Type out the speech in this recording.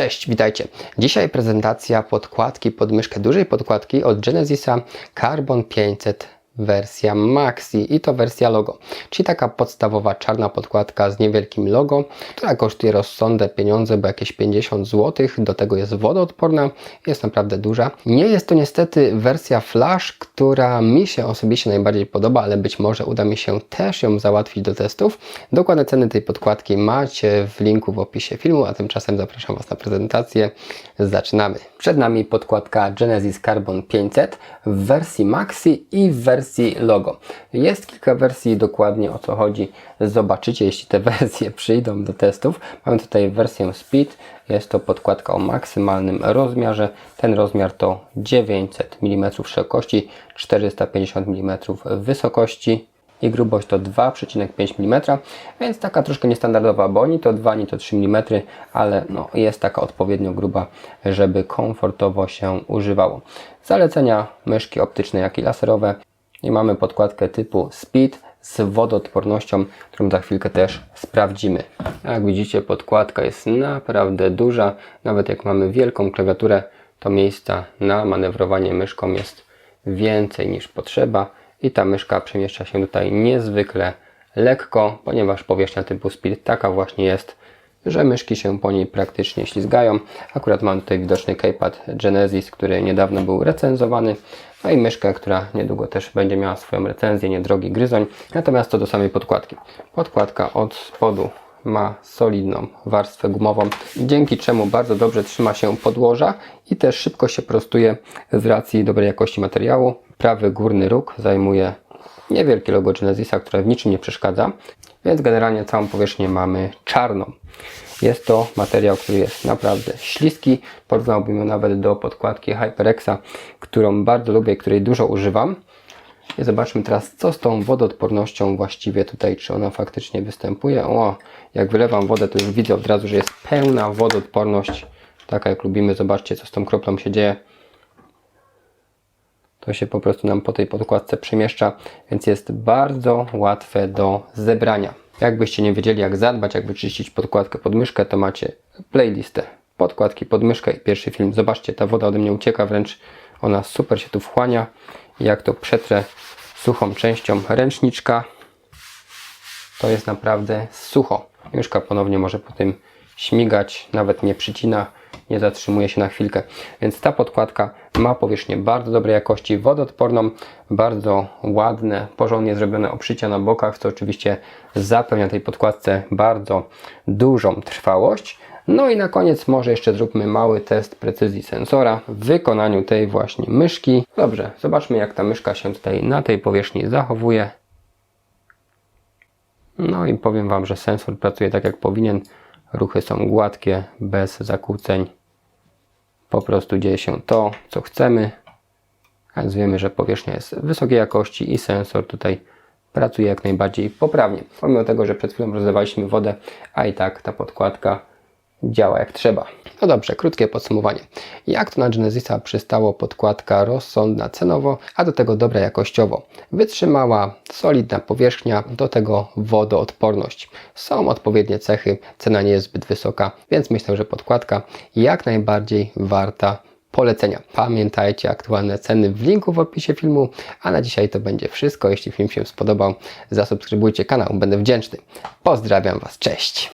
Cześć, witajcie. Dzisiaj prezentacja podkładki pod myszkę dużej podkładki od Genesisa Carbon 500 wersja Maxi i to wersja logo, czyli taka podstawowa czarna podkładka z niewielkim logo, która kosztuje rozsądne pieniądze, bo jakieś 50 zł, do tego jest wodoodporna, jest naprawdę duża. Nie jest to niestety wersja Flash, która mi się osobiście najbardziej podoba, ale być może uda mi się też ją załatwić do testów. Dokładne ceny tej podkładki macie w linku w opisie filmu, a tymczasem zapraszam Was na prezentację. Zaczynamy. Przed nami podkładka Genesis Carbon 500 w wersji Maxi i w wersji logo. Jest kilka wersji dokładnie o co chodzi. Zobaczycie, jeśli te wersje przyjdą do testów. Mamy tutaj wersję Speed. Jest to podkładka o maksymalnym rozmiarze. Ten rozmiar to 900 mm szerokości, 450 mm wysokości i grubość to 2,5 mm, więc taka troszkę niestandardowa, bo ni to 2, ni to 3 mm, ale no, jest taka odpowiednio gruba, żeby komfortowo się używało. Zalecenia myszki optyczne, jak i laserowe i mamy podkładkę typu Speed z wodoodpornością, którą za chwilkę też sprawdzimy. Jak widzicie podkładka jest naprawdę duża, nawet jak mamy wielką klawiaturę, to miejsca na manewrowanie myszką jest więcej niż potrzeba i ta myszka przemieszcza się tutaj niezwykle lekko, ponieważ powierzchnia typu Speed taka właśnie jest, że myszki się po niej praktycznie ślizgają. Akurat mam tutaj widoczny keypad Genesis, który niedawno był recenzowany, no i myszkę, która niedługo też będzie miała swoją recenzję, niedrogi gryzoń. Natomiast co do samej podkładki. Podkładka od spodu ma solidną warstwę gumową, dzięki czemu bardzo dobrze trzyma się podłoża i też szybko się prostuje z racji dobrej jakości materiału. Prawy górny róg zajmuje niewielkie logo Genesisa, które w niczym nie przeszkadza, więc generalnie całą powierzchnię mamy czarną. Jest to materiał, który jest naprawdę śliski. Porównałbym ją nawet do podkładki HyperXa, którą bardzo lubię, której dużo używam. I zobaczmy teraz, co z tą wodoodpornością właściwie tutaj, czy ona faktycznie występuje. O, jak wylewam wodę, to już widzę od razu, że jest pełna wodoodporność, taka jak lubimy. Zobaczcie, co z tą kroplą się dzieje. To się po prostu nam po tej podkładce przemieszcza, więc jest bardzo łatwe do zebrania. Jakbyście nie wiedzieli, jak zadbać, jak wyczyścić podkładkę pod myszkę, to macie playlistę podkładki pod myszkę i pierwszy film. Zobaczcie, ta woda ode mnie ucieka, wręcz ona super się tu wchłania. Jak to przetrę suchą częścią ręczniczka, to jest naprawdę sucho. Myszka ponownie może po tym śmigać, nawet nie przycina, nie zatrzymuje się na chwilkę. Więc ta podkładka ma powierzchnię bardzo dobrej jakości, wodoodporną, bardzo ładne, porządnie zrobione obszycia na bokach, co oczywiście zapewnia tej podkładce bardzo dużą trwałość. No i na koniec może jeszcze zróbmy mały test precyzji sensora w wykonaniu tej właśnie myszki. Dobrze, zobaczmy jak ta myszka się tutaj na tej powierzchni zachowuje. No i powiem Wam, że sensor pracuje tak jak powinien. Ruchy są gładkie, bez zakłóceń. Po prostu dzieje się to, co chcemy. A wiemy, że powierzchnia jest wysokiej jakości i sensor tutaj pracuje jak najbardziej poprawnie. Pomimo tego, że przed chwilą rozlewaliśmy wodę, a i tak ta podkładka działa jak trzeba. No dobrze, krótkie podsumowanie. Jak to na Genesisa przystało podkładka rozsądna cenowo, a do tego dobra jakościowo. Wytrzymała, solidna powierzchnia, do tego wodoodporność. Są odpowiednie cechy, cena nie jest zbyt wysoka, więc myślę, że podkładka jak najbardziej warta polecenia. Pamiętajcie aktualne ceny w linku w opisie filmu, a na dzisiaj to będzie wszystko. Jeśli film się spodobał, zasubskrybujcie kanał, będę wdzięczny. Pozdrawiam Was, cześć!